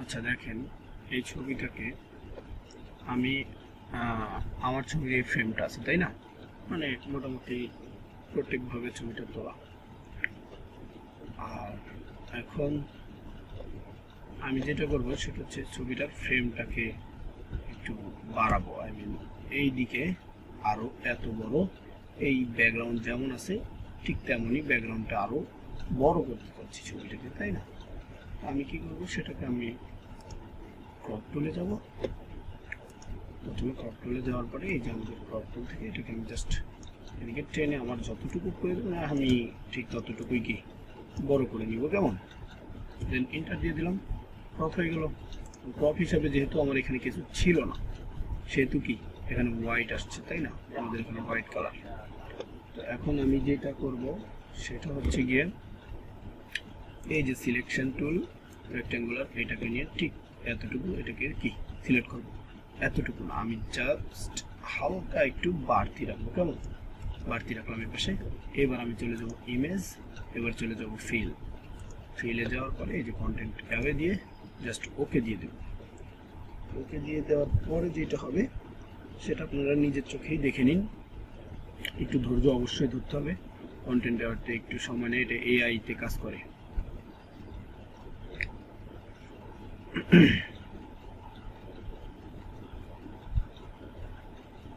আচ্ছা দেখেন, এই ছবিটাকে আমি আমার ছবির এই ফ্রেমটা আছে, তাই না? মানে মোটামুটি প্রত্যেকভাবে ছবিটা তোলা। আর এখন আমি যেটা করব, সেটা হচ্ছে ছবিটার ফ্রেমটাকে একটু বাড়াবো। আই মিন এই দিকে আরও এত বড়, এই ব্যাকগ্রাউন্ড যেমন আছে, ঠিক তেমনই ব্যাকগ্রাউন্ডটা আরও বড় করতে চাচ্ছি ছবিটাকে, তাই না? আমি কি করব? সেটাকে আমি ক্রপ টুলে যাব। প্রথমে ক্রপ টুলে যাওয়ার পরে এই যে আমাদের ক্রপ টুল থেকে এটাকে আমি জাস্ট এদিকে ট্রেনে আমার যতটুকু প্রয়োজন আমি ঠিক ততটুকুই কি বড় করে নিব, কেমন? দেন ইন্টার দিয়ে দিলাম। ক্রপ হয়ে গেল। ক্রপ হিসাবে যেহেতু আমার এখানে কিছু ছিল না, সেহেতু কি? এখানে হোয়াইট আসছে, তাই না? আমাদের এখানে হোয়াইট কালার তো এখন আমি যেটা করব, সেটা হচ্ছে গিয়ে এই যে সিলেকশন টুল রেক্ট্যাঙ্গুলার এটাকে নিয়ে ঠিক এতটুকু এটাকে কি সিলেক্ট করব। এতটুকু না, আমি জাস্ট হালকা একটু বাড়তি রাখব, কেমন? বাড়তি রাখলাম এই পাশে। এবার আমি চলে যাব ইমেজ এবার চলে যাব ফিল ফিলে যাওয়ার পরে এই যে কন্টেন্ট অ্যাওয়ে দিয়ে জাস্ট ওকে দিয়ে দেব। ওকে দিয়ে দেওয়ার পরে যেটা হবে, সেটা আপনারা নিজের চোখেই দেখে নিন। একটু ধৈর্য অবশ্যই ধরতে হবে। কন্টেন্ট অ্যাওয়ারতে একটু সময় নেই এটা এআইতে কাজ করে।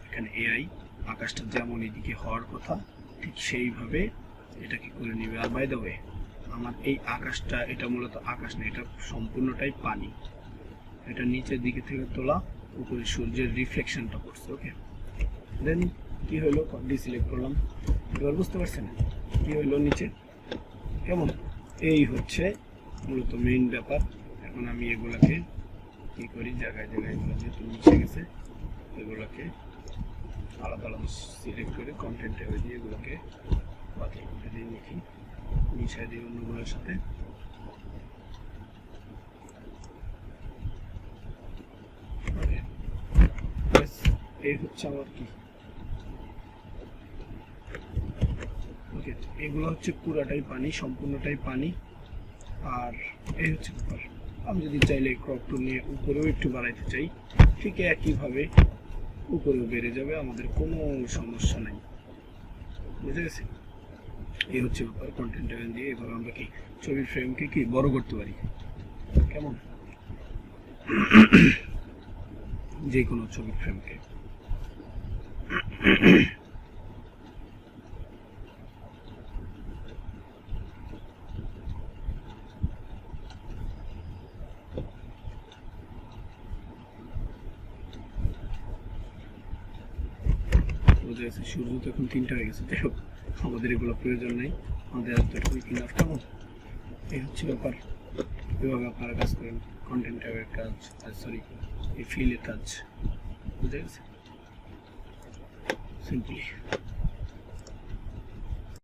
এখানে এআই আকাশটা যেমন এদিকে হওয়ার কথা, ঠিক সেইভাবে এটাকে করে নেবে। আর বাই দ্য আমার এই আকাশটা, এটা মূলত আকাশ না, এটা সম্পূর্ণটাই পানি। এটা নিচের দিকে থেকে তোলা, উপরে সূর্যের রিফ্লেকশনটা পড়ছে ওকে দেন কি হলো? ডিসিলেক্ট করলাম। এবার বুঝতে পারছেন কি হলো নিচে? কেমন? এই হচ্ছে মূলত মেইন ব্যাপার। এখন আমি এগুলাকে কি করি, জায়গায় জায়গায় এগুলো যেহেতু মিশে গেছে। এগুলোকে আলাদা আলাদা সিলেক্ট করে কন্টেন্ট ট্যাবে দিয়ে এগুলোকে বাতিল করে দিয়ে লিখি, মিশিয়ে দিই অন্যগুলোর সাথে। এই হচ্ছে আমার কি। ওকে এগুলো হচ্ছে পুরাটাই পানি, সম্পূর্ণটাই পানি। আর এই হচ্ছে ব্যাপার। আমি যদি চাইলে ক্রপ টুল নিয়ে উপরেও একটু বাড়াইতে চাই, ঠিক একইভাবে উপরেও বেড়ে যাবে, আমাদের কোনো সমস্যা নাই। বুঝে গেছে এই হচ্ছে ব্যাপার কন্টেন্ট দিয়ে এভাবে আমরা কি ছবির ফ্রেমকে কি বড় করতে পারি? কেমন? যে কোনো ছবির ফ্রেমকে বোঝা আছে সূর্য তো এখন তিনটা হয়ে গেছে। যাই হোক, আমাদের এগুলো প্রয়োজন নেই। আমাদের এতটুকুই কিনার কেমন এই হচ্ছে ব্যাপার। এভাবে আপনারা কাজ করেন। কন্টেন্ট টাইপের কাজ সরি এই ফিলের কাজ। বুঝে গেছে সিম্পলি